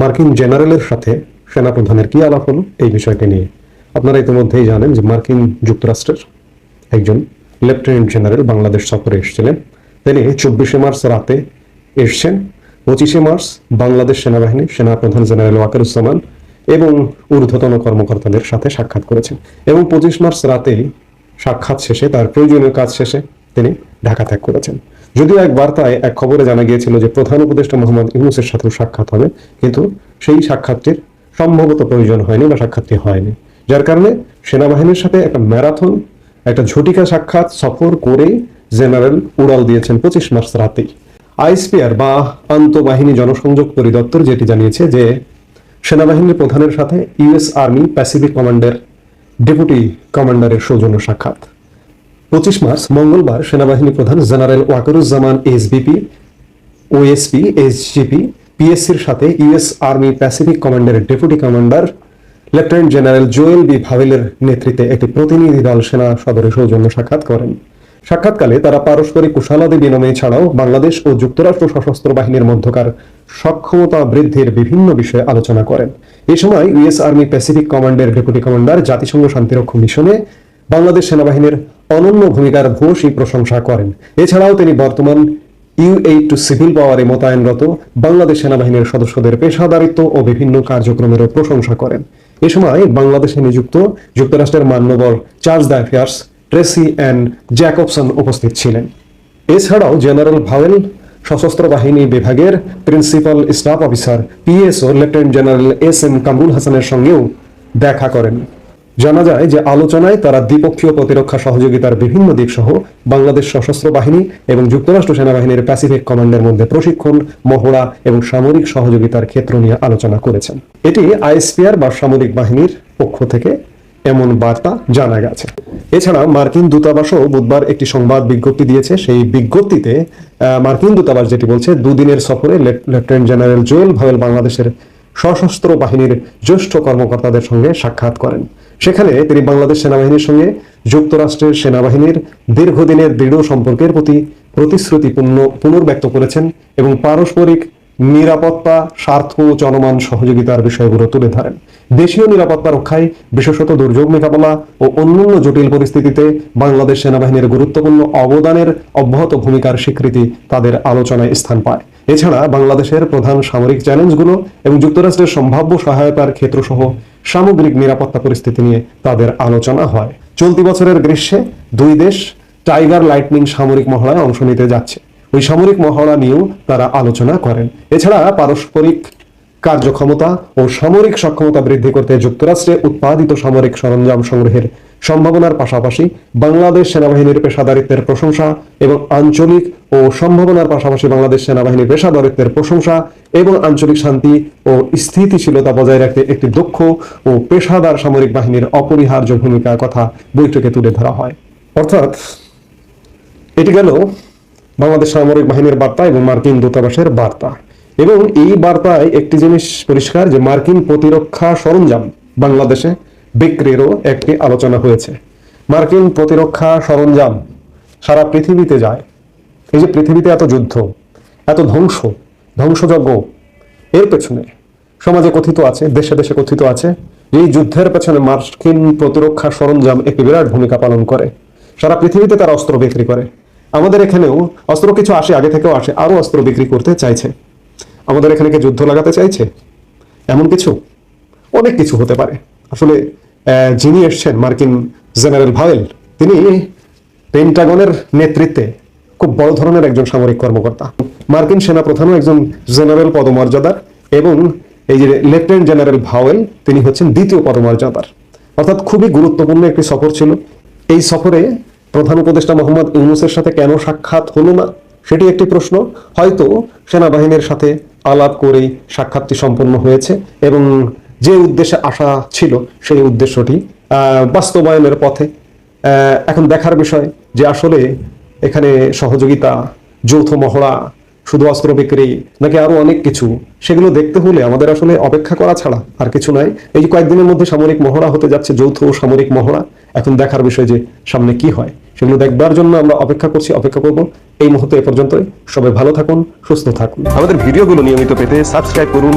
মার্কিন জেনারেলের সাথে সেনাপ্রধানের কি আলাপ হলো এই বিষয়টি নিয়ে? আপনারা ইতিমধ্যেই জানেন যে মার্কিন যুক্তরাষ্ট্রের একজন লেফটেন্যান্ট জেনারেল বাংলাদেশ সফরে এসেছিলেন। তিনি চব্বিশে মার্চ রাতে এসছেন, পঁচিশে মার্চ বাংলাদেশ সেনাবাহিনী সেনাপ্রধান জেনারেল ওয়াকারুজ্জামান এবং ঊর্ধ্বতন কর্মকর্তাদের সাথে সাক্ষাৎ করেছেন এবং পঁচিশ মার্চ রাতেই সাক্ষাৎ শেষে, তার প্রয়োজনীয় কাজ শেষে তিনি ঢাকা ত্যাগ করেছেন। যদিও এক বার্তায় এক খবরে জানা গিয়েছিল যে প্রধান উপদেষ্টা মোহাম্মদ ইউনুসের সাথেও সাক্ষাৎ হবে, কিন্তু সেই সাক্ষাৎটির সম্ভবত প্রয়োজন হয়নি বা সাক্ষাৎটি হয়নি। যার কারণে সেনাবাহিনীর সাথে একটা ম্যারাথন, একটা ঝটিকা সাক্ষাৎ সফর করেই জেনারেল উড়াল দিয়েছেন পঁচিশ মার্চ রাতেই। আইসপিআর বা আন্তঃবাহিনী জনসংযোগ পরিদপ্তর যেটি জানিয়েছে যে সেনাবাহিনীর প্রধানের সাথে ইউএস আর্মি প্যাসিফিক কমান্ডের ডেপুটি কমান্ডারের সৌজন্য সাক্ষাৎ। পঁচিশ মার্চ, মঙ্গলবার সেনাবাহিনী প্রধান general Wakeruzzaman SBP, OSP, SGP, পিএসসির সাথে ইউএস আর্মি প্যাসিফিক কমান্ডের deputy commander lieutenant general Joel B ভাভেলের নেতৃত্বে একটি প্রতিনিধি দল সেনা সদরে সৌজন্য সাক্ষাৎ করেন। সাক্ষাৎকালে তারা পারস্পরিক কুশলাদি বিনিময় ছাড়াও বাংলাদেশ ও যুক্তরাষ্ট্র সশস্ত্র বাহিনীর মধ্যকার সক্ষমতা বৃদ্ধির বিভিন্ন বিষয়ে আলোচনা করেন। এই সময় ইউএস আর্মি প্যাসিফিক কমান্ডের ডেপুটি কমান্ডার জাতিসংঘ শান্তিরক্ষা মিশনে বাংলাদেশ সেনাবাহিনীর অনন্য ভূমিকার ভূয়সী প্রশংসা করেন। এছাড়াও তিনি বর্তমান ইউ এইট টু সিভিল পাওয়ারে মোতায়েনরত বাংলাদেশ সেনাবাহিনীর সদস্যদের পেশাদারিত্ব ও বিভিন্ন কার্যক্রমেরও প্রশংসা করেন। এ সময় বাংলাদেশে নিযুক্ত যুক্তরাষ্ট্রের মান্যবর chargé d' affaires Tracey Ann Jacobson উপস্থিত ছিলেন। এছাড়াও জেনারেল ভাওয়েল, সশস্ত্র বাহিনী বিভাগের principal staff officer PSO lieutenant general S M Kamrul হাসানের সঙ্গেও দেখা করেন। জানা যায় যে আলোচনায় তারা দ্বিপক্ষীয় প্রতিরক্ষা সহযোগিতার বিভিন্ন দিক সহ বাংলাদেশ সশস্ত্র বাহিনী এবং যুক্তরাষ্ট্র সেনাবাহিনীর প্যাসিফিক কমান্ডের মধ্যে প্রশিক্ষণ, মহড়া এবং সামরিক সহযোগিতার ক্ষেত্র নিয়ে আলোচনা করেছেন। এটি আইএসপিআর বা সামরিক বাহিনীর পক্ষ থেকে এমন বার্তা জানা গেছে। এছাড়া মার্কিন দূতাবাসও বুধবার একটি সংবাদ বিজ্ঞপ্তি দিয়েছে। সেই বিজ্ঞপ্তিতে মার্কিন দূতাবাস যেটি বলছে, দুদিনের সফরে লেফ- লেফটেন্যান্ট জেনারেল জোয়েল ভাওয়েল বাংলাদেশের সশস্ত্র বাহিনীর জ্যেষ্ঠ কর্মকর্তাদের সঙ্গে সাক্ষাৎ করেন। সেখানে তিনি বাংলাদেশ সেনাবাহিনীর সঙ্গে যুক্তরাষ্ট্রের সেনাবাহিনীর দীর্ঘদিনের দৃঢ় সম্পর্কের প্রতি প্রতিশ্রুতিপূর্ণ পুনর্ব্যক্ত করেছেন এবং পারস্পরিক নিরাপত্তা, স্বার্থ ও চলমান সহযোগিতার বিষয়গুলো তুলে ধরেন। দেশীয় নিরাপত্তা রক্ষায় বিশেষত দুর্যোগ মোকাবেলা ও অন্যান্য জটিল পরিস্থিতিতে বাংলাদেশ সেনাবাহিনীর গুরুত্বপূর্ণ অবদানের অব্যাহত ভূমিকার স্বীকৃতি তাদের আলোচনায় স্থান পায়। এছাড়া বাংলাদেশের প্রধান সামরিক চ্যালেঞ্জগুলো এবং যুক্তরাষ্ট্রের সম্ভাব্য সহায়তার ক্ষেত্রসহ সামগ্রিক নিরাপত্তা পরিস্থিতি নিয়ে তাদের আলোচনা হয়। চলতি বছরের গ্রীষ্মে দুই দেশ টাইগার লাইটনিং সামরিক মহড়ায় অংশ নিতে যাচ্ছে। ওই সামরিক মহড়া নিয়েও তারা আলোচনা করেন। এছাড়া পারস্পরিক কার্যক্ষমতা ও সামরিক সক্ষমতা বৃদ্ধি করতে যুক্তরাষ্ট্রে উৎপাদিত সামরিক সরঞ্জাম সংগ্রহের সম্ভাবনার পাশাপাশি বাংলাদেশ সেনাবাহিনীর পেশাদারিত্বের প্রশংসা এবং আঞ্চলিক ও সম্ভাবনার পাশাপাশি বাংলাদেশ সেনাবাহিনীর পেশাদারিত্বের প্রশংসা এবং আঞ্চলিক শান্তি ও স্থিতিশীলতা বজায় রাখতে একটি দক্ষ ও পেশাদার সামরিক বাহিনীর অপরিহার্য ভূমিকার কথা বৈঠকে তুলে ধরা হয়। অর্থাৎ এটি গেল বাংলাদেশ সামরিক বাহিনীর বার্তা এবং মার্কিন দূতাবাসের বার্তা। এবং এই বার্তায় একটি জিনিস পরিষ্কার যে মার্কিন প্রতিরক্ষা সরঞ্জাম বাংলাদেশে বিক্রিরও একটি আলোচনা হয়েছে। মার্কিন প্রতিরক্ষা সরঞ্জাম সারা পৃথিবীতে যায়। এই যে পৃথিবীতে এত যুদ্ধ, এত ধ্বংস, ধ্বংসযজ্ঞ, এর পেছনে সমাজে কথিত আছে, দেশে দেশে কথিত আছে, এই যুদ্ধের পেছনে মার্কিন প্রতিরক্ষা সরঞ্জাম একটি বিরাট ভূমিকা পালন করে। সারা পৃথিবীতে তারা অস্ত্র বিক্রি করে। আমাদের এখানেও অস্ত্র কিছু আসে, আগে থেকেও আসে, আরও অস্ত্র বিক্রি করতে চাইছে। আমাদের এখানে কি যুদ্ধ লাগাতে চাইছে? এমন কিছু? অনেক কিছু হতে পারে। আসলে যিনি এসছেন, মার্কিন জেনারেল ভাওয়েল তিনি পেন্টাগনের নেতৃত্বে খুব বড় ধরনের একজন সামরিক কর্মকর্তা। মার্কিন সেনা প্রধানও একজন জেনারেল পদমর্যাদার এবং এই যে লেফটেন্যান্ট জেনারেল ভাওয়েল তিনি হচ্ছেন দ্বিতীয় পদমর্যাদার। অর্থাৎ খুবই গুরুত্বপূর্ণ একটি সফর ছিল। এই সফরে প্রধান উপদেষ্টা মোহাম্মদ ইউনুসের সাথে কেন সাক্ষাৎ হলো না, সেটি একটি প্রশ্ন। হয়তো সেনাবাহিনীর সাথে আলাপ করেই সাক্ষাৎটি সম্পন্ন হয়েছে এবং যে উদ্দেশ্যে আসা ছিল সেই উদ্দেশ্যটি বাস্তবায়নের পথে। এখন দেখার বিষয় যে আসলে এখানে সহযোগিতা, যৌথ মহড়া, শুধু অস্ত্র বিক্রি নাকি আরও অনেক কিছু, সেগুলো দেখতে হলে আমাদের আসলে অপেক্ষা করা ছাড়া আর কিছু নাই। এই কয়েকদিনের মধ্যে সামরিক মহড়া হতে যাচ্ছে, যৌথ সামরিক মহড়া, এখন দেখার বিষয় যে সামনে কি হয়, সেগুলো দেখবার জন্য আমরা অপেক্ষা করছি, অপেক্ষা করব। এই মুহূর্তে এ পর্যন্তই। সবাই ভালো থাকুন, সুস্থ থাকুন। আমাদের ভিডিওগুলো নিয়মিত পেতে সাবস্ক্রাইব করুন।